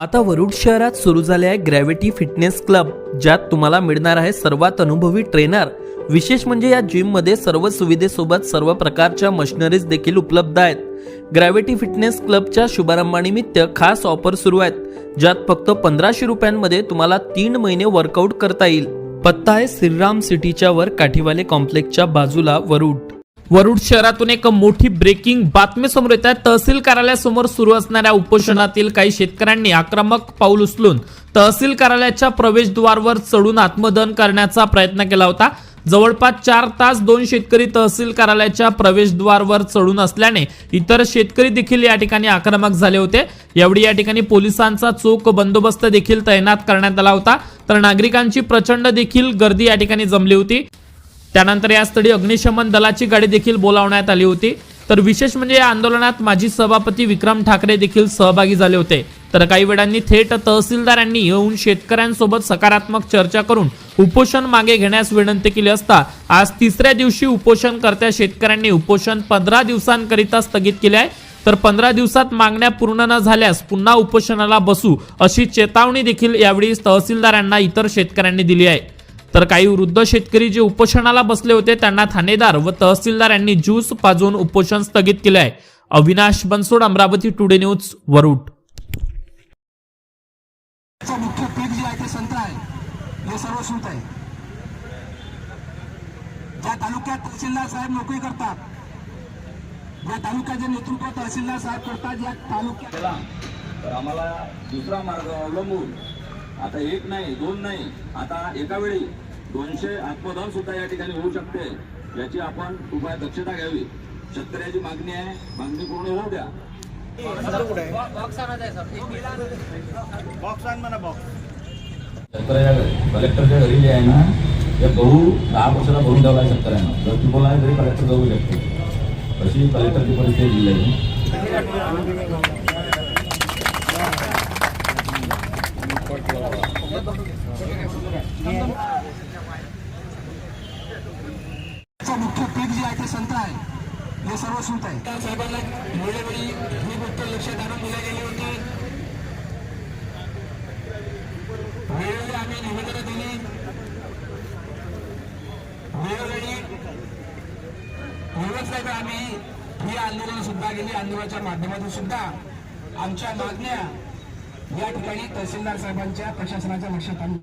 आता वरुड शहरात सुरू झाले आहे ग्रॅव्हिटी फिटनेस क्लब ज्यात तुम्हाला मिळणार आहे सर्वात अनुभवी ट्रेनर विशेष म्हणजे या जिममध्ये सर्व सुविधेसोबत सर्व प्रकारच्या मशिनरीज देखील उपलब्ध आहेत. ग्रॅव्हिटी फिटनेस क्लबच्या शुभारंभानिमित्त खास ऑफर सुरू आहेत ज्यात फक्त पंधराशे रुपयांमध्ये तुम्हाला तीन महिने वर्कआउट करता येईल. पत्ता आहे श्रीराम सिटीच्या वर काठीवाले कॉम्प्लेक्सच्या बाजूला वरुड. वरुड शहरातून एक मोठी ब्रेकिंग बातमी समोर येत आहे. तहसील कार्यालयासमोर सुरू असणाऱ्या उपोषणातील काही शेतकऱ्यांनी आक्रमक पाऊल उचलून तहसील कार्यालयाच्या प्रवेशद्वारवर चढून आत्मदहन करण्याचा प्रयत्न केला होता. जवळपास चार तास दोन शेतकरी तहसील कार्यालयाच्या प्रवेशद्वारवर चढून असल्याने इतर शेतकरी देखील या ठिकाणी आक्रमक झाले होते. एवढी या ठिकाणी पोलिसांचा चोख बंदोबस्त देखील तैनात करण्यात आला होता. तर नागरिकांची प्रचंड देखील गर्दी या ठिकाणी जमली होती. त्यानंतर या स्थळी अग्निशमन दलाची गाडी देखील बोलावण्यात आली होती. तर विशेष म्हणजे या आंदोलनात माजी सभापती विक्रम ठाकरे देखील सहभागी झाले होते. तर काही वेळांनी थेट तहसीलदारांनी येऊन शेतकऱ्यांसोबत सकारात्मक चर्चा करून उपोषण मागे घेण्यास विनंती केली असता आज तिसऱ्या दिवशी उपोषणकर्त्या शेतकऱ्यांनी उपोषण पंधरा दिवसांकरिता स्थगित केले आहे. तर पंधरा दिवसात मागण्या पूर्ण न झाल्यास पुन्हा उपोषणाला बसू अशी चेतावणी देखील यावेळी तहसीलदारांना इतर शेतकऱ्यांनी दिली आहे. तर काही वृद्ध शेतकरी जे उपोषणाला बसले होते त्यांना ठाणेदार व तहसीलदार यांनी ज्यूस पाजवून उपोषण स्थगित केले आहे अविनाश बनसोड अमरावती टुडे न्यूज वरुड. मुख्य पीक जे आहे ते संत्र आहे. हे सर्व सूत आहे. ज्या तालुक्यात तहसीलदार साहेब नोकरी करतात ज्या तालुक्याचे नेतृत्व तहसीलदार साहेब करतात तर आम्हाला दुसरा मार्ग अवलंबून आता एक नाही दोन नाही आता एका वेळी दोनशे आत्मदान सुद्धा या ठिकाणी होऊ शकते. याची आपण उपाय दक्षता घ्यावी. शेतकऱ्याची मागणी आहे. मागणी पूर्ण होऊ द्या. शेतकऱ्याच्या कलेक्टरच्या घरी जे आहे ना ते गहू दहा वर्षाला भरून द्यावा लागेल शेतकऱ्यांना. जर तू बोला तरी कलेक्टर जाऊ शकतो. अशी कलेक्टरची परिस्थिती दिली आहे. चं मुख्य संत आहे. हे सर्व सूत आहे. त्या साहेबांना वेळोवेळी ही गोष्ट लक्षात आणून दिल्या गेली होती. वेळोवेळी आम्ही निवेदनं दिली. वेळोवेळी निवड आम्ही ही आंदोलन सुद्धा गेली आंदोलनाच्या माध्यमातून सुद्धा आमच्या मागण्या या ठिकाणी तहसीलदार साहेबांच्या प्रशासनाच्या लक्षात आणून